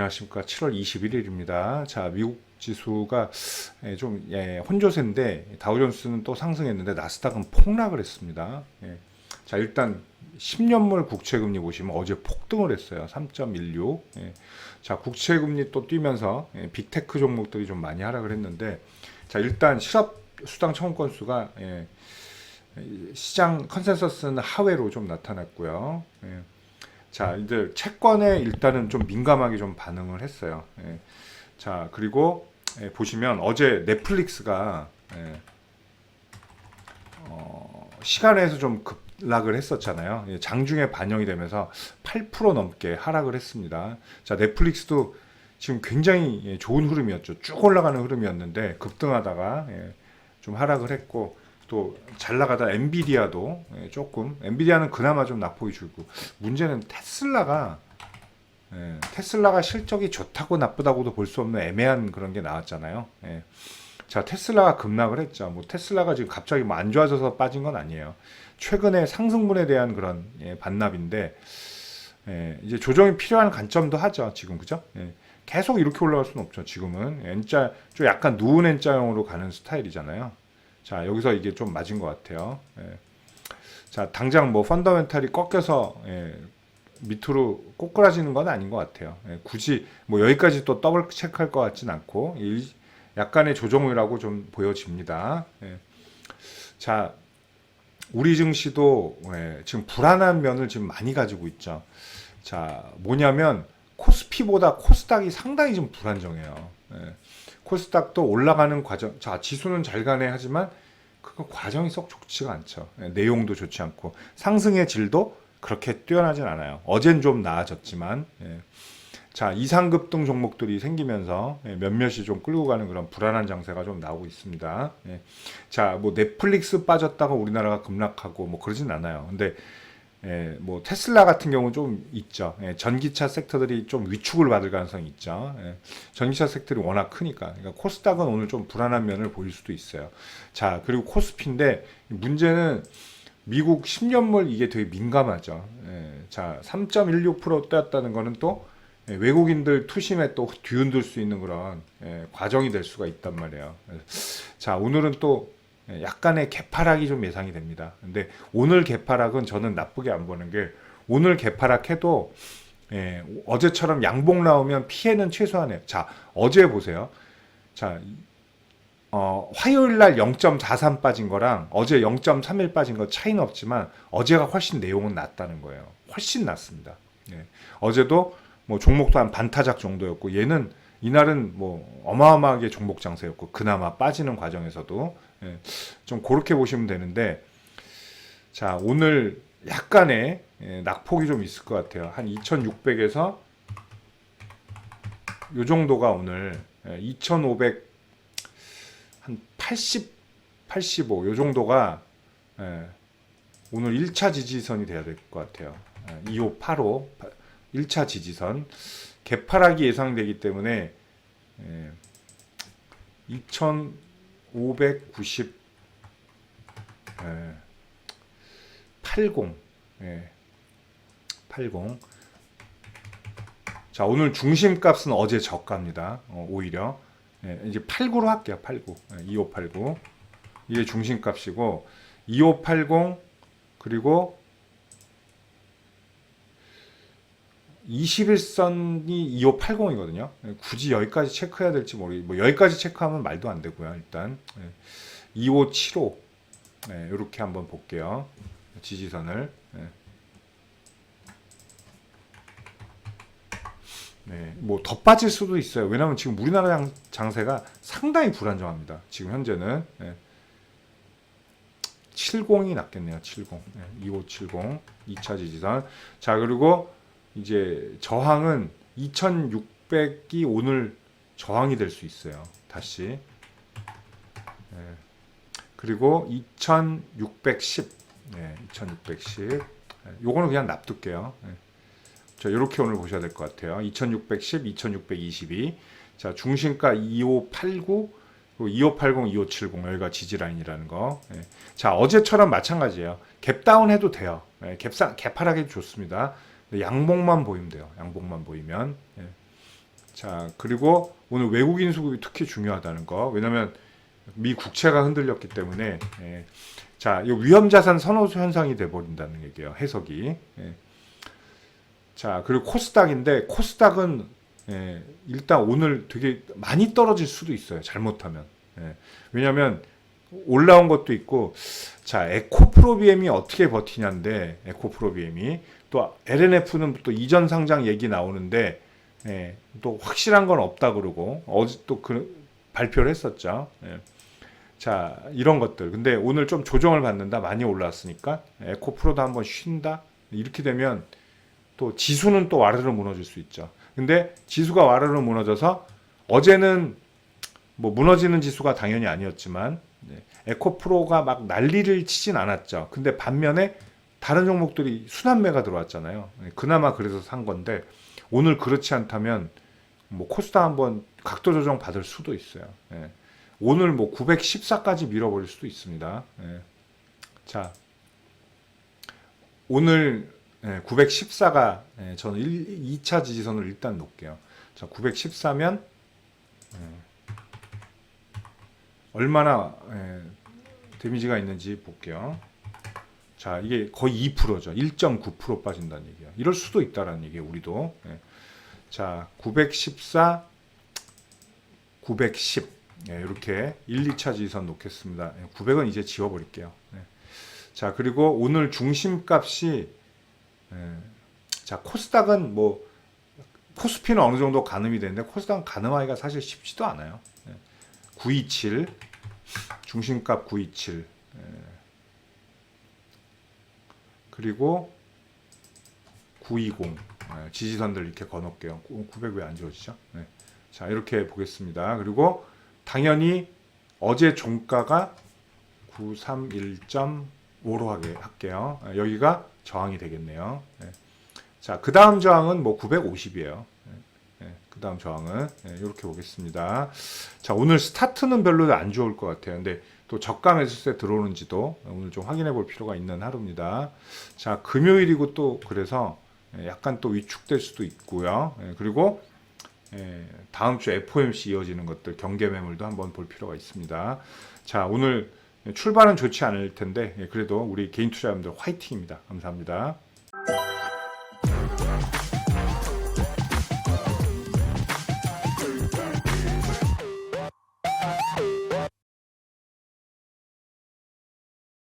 안녕하십니까. 7월 21일입니다. 자, 미국 지수가 예, 좀 예, 혼조세인데 다우존스는 또 상승했는데 나스닥은 폭락을 했습니다. 예. 자, 일단 10년물 국채금리 보시면 어제 폭등을 했어요. 3.16. 예. 자, 국채금리 또 뛰면서 예, 빅테크 종목들이 좀 많이 하락을 했는데 자, 일단 실업 수당 청구 건수가 예, 시장 컨센서스는 하회로 좀 나타났고요. 예. 자, 이제 채권에 일단은 좀 민감하게 좀 반응을 했어요. 예. 자, 그리고 예, 보시면 어제 넷플릭스가 예, 어, 시간에서 좀 급락을 했었잖아요. 예, 장중에 반영이 되면서 8% 넘게 하락을 했습니다. 자, 넷플릭스도 지금 굉장히 예, 좋은 흐름이었죠. 쭉 올라가는 흐름이었는데 급등하다가 예, 좀 하락을 했고 또 잘 나가다 엔비디아도 예, 조금 엔비디아는 그나마 좀 낙폭이 줄고 문제는 테슬라가 예, 테슬라가 실적이 좋다고 나쁘다고도 볼 수 없는 애매한 그런 게 나왔잖아요. 예. 자 테슬라가 급락을 했죠. 뭐 테슬라가 지금 갑자기 뭐 안 좋아져서 빠진 건 아니에요. 최근에 상승분에 대한 그런 예, 반납인데 예, 이제 조정이 필요한 관점도 하죠. 지금 그죠? 예. 계속 이렇게 올라갈 수는 없죠. 지금은 N자 좀 약간 누운 N자형으로 가는 스타일이잖아요. 자 여기서 이게 좀 맞은 것 같아요. 예. 자 당장 뭐 펀더멘탈이 꺾여서 예, 밑으로 꼬꾸라지는 건 아닌 것 같아요. 예, 굳이 뭐 여기까지 또 더블 체크할 것 같진 않고 일- 약간의 조정이라고 좀 보여집니다. 예. 자 우리 증시도 예, 지금 불안한 면을 지금 많이 가지고 있죠. 자 뭐냐면 코스피보다 코스닥이 상당히 좀 불안정해요. 예. 코스닥도 올라가는 과정, 자 지수는 잘 가네 하지만 그 과정이 썩 좋지가 않죠. 예, 내용도 좋지 않고 상승의 질도 그렇게 뛰어나진 않아요. 어젠 좀 나아졌지만 예. 자 이상급등 종목들이 생기면서 예, 몇몇이 좀 끌고 가는 그런 불안한 장세가 좀 나오고 있습니다. 예. 자뭐 넷플릭스 빠졌다가 우리나라가 급락하고 뭐 그러진 않아요. 근데 예, 뭐 테슬라 같은 경우는 좀 있죠. 예, 전기차 섹터들이 좀 위축을 받을 가능성이 있죠. 예, 전기차 섹터들이 워낙 크니까. 그러니까 코스닥은 오늘 좀 불안한 면을 보일 수도 있어요. 자, 그리고 코스피인데 문제는 미국 10년물 이게 되게 민감하죠. 예, 자, 3.16% 떼었다는 거는 또 예, 외국인들 투심에 또 뒤흔들 수 있는 그런 예, 과정이 될 수가 있단 말이에요. 예, 자, 오늘은 또 예, 약간의 개파락이 좀 예상이 됩니다. 근데 오늘 개파락은 저는 나쁘게 안 보는 게 오늘 개파락해도 예, 어제처럼 양봉 나오면 피해는 최소한해요. 자, 어제 보세요. 자, 어, 화요일 날 0.43 빠진 거랑 어제 0.31 빠진 거 차이는 없지만 어제가 훨씬 내용은 낫다는 거예요. 훨씬 낫습니다. 예. 어제도 뭐 종목도 한 반타작 정도였고 얘는 이날은 뭐 어마어마하게 종목 장세였고 그나마 빠지는 과정에서도 예. 좀 그렇게 보시면 되는데 자 오늘 약간의 예, 낙폭이 좀 있을 것 같아요. 한 2,600에서 요 정도가 오늘 2,500 한 80, 85, 요 정도가 예, 오늘 1차 지지선이 돼야 될 것 같아요. 예, 2585, 1차 지지선. 개파락이 예상되기 때문에 예, 2590, 예, 80, 예, 80. 자, 오늘 중심값은 어제 저가입니다. 어, 오히려. 예, 이제 89로 할게요. 89. 예, 2589. 이게 중심값이고 2580 그리고 21선이 2580이거든요. 예, 굳이 여기까지 체크해야 될지 모르겠. 뭐 여기까지 체크하면 말도 안 되고요. 일단 예, 2575 예, 이렇게 한번 볼게요. 지지선을. 예. 네, 뭐 더 빠질 수도 있어요. 왜냐하면 지금 우리나라 장, 장세가 상당히 불안정합니다. 지금 현재는 예. 70이 낫겠네요. 70, 네, 2570 2차 지지선. 자 그리고 이제 저항은 2,600이 오늘 저항이 될 수 있어요. 다시. 예. 그리고 2,610, 네, 2,610. 예, 요거는 그냥 놔둘게요. 예. 자, 이렇게 오늘 보셔야 될 것 같아요. 2610, 2622. 자, 중심가 2589, 그리고 2580, 2570 여기가 지지 라인이라는 거. 예. 자, 어제처럼 마찬가지예요. 갭 다운 해도 돼요. 예, 갭상 갭하락해도 좋습니다. 근데 양봉만 보이면 돼요. 양봉만 보이면. 예. 자, 그리고 오늘 외국인 수급이 특히 중요하다는 거. 왜냐면 미 국채가 흔들렸기 때문에 예. 자, 이 위험 자산 선호 현상이 돼 버린다는 얘기예요. 해석이. 예. 자, 그리고 코스닥인데 코스닥은 예, 일단 오늘 되게 많이 떨어질 수도 있어요. 잘못하면. 예. 왜냐면 올라온 것도 있고 자, 에코프로비엠이 어떻게 버티냐인데 에코프로비엠이 또 LNF는 또 이전 상장 얘기 나오는데 예, 또 확실한 건 없다 그러고 어제 또 그 발표를 했었죠. 예. 자 이런 것들. 근데 오늘 좀 조정을 받는다 많이 올라왔으니까 에코프로도 한번 쉰다 이렇게 되면 또 지수는 또 와르르 무너질 수 있죠. 근데 지수가 와르르 무너져서 어제는 뭐 무너지는 지수가 당연히 아니었지만 네, 에코프로가 막 난리를 치진 않았죠. 근데 반면에 다른 종목들이 순환매가 들어왔잖아요. 네, 그나마 그래서 산 건데 오늘 그렇지 않다면 뭐 코스닥 한번 각도 조정 받을 수도 있어요. 예. 오늘 뭐 914까지 밀어버릴 수도 있습니다. 예. 자, 오늘 914가 저는 1, 2차 지지선을 일단 놓을게요. 자, 914면 얼마나 예, 데미지가 있는지 볼게요. 자, 이게 거의 2%죠. 1.9% 빠진다는 얘기야. 이럴 수도 있다라는 얘기예요, 우리도. 예. 자, 914, 910. 예, 이렇게 1, 2차 지지선 놓겠습니다. 예, 900은 이제 지워버릴게요. 예. 자, 그리고 오늘 중심값이, 예, 자, 코스닥은 뭐, 코스피는 어느 정도 가늠이 되는데, 코스닥은 가늠하기가 사실 쉽지도 않아요. 예. 927, 중심값 927. 그리고 920 네, 지지선들 이렇게 거놓을게요. 900 왜 안 지워지죠? 네. 자 이렇게 보겠습니다. 그리고 당연히 어제 종가가 931.5로 하게 할게요. 네, 여기가 저항이 되겠네요. 네. 자 그 다음 저항은 뭐 950이에요. 그 다음 저항은 이렇게 보겠습니다. 자 오늘 스타트는 별로 안 좋을 것 같아요. 근데 또 저가 매수세 들어오는지도 오늘 좀 확인해 볼 필요가 있는 하루입니다. 자, 금요일이고 또 그래서 약간 또 위축될 수도 있고요. 예, 그리고 예, 다음 주 FOMC 이어지는 것들 경계 매물도 한번 볼 필요가 있습니다. 자, 오늘 출발은 좋지 않을 텐데 예, 그래도 우리 개인 투자자분들 화이팅입니다. 감사합니다.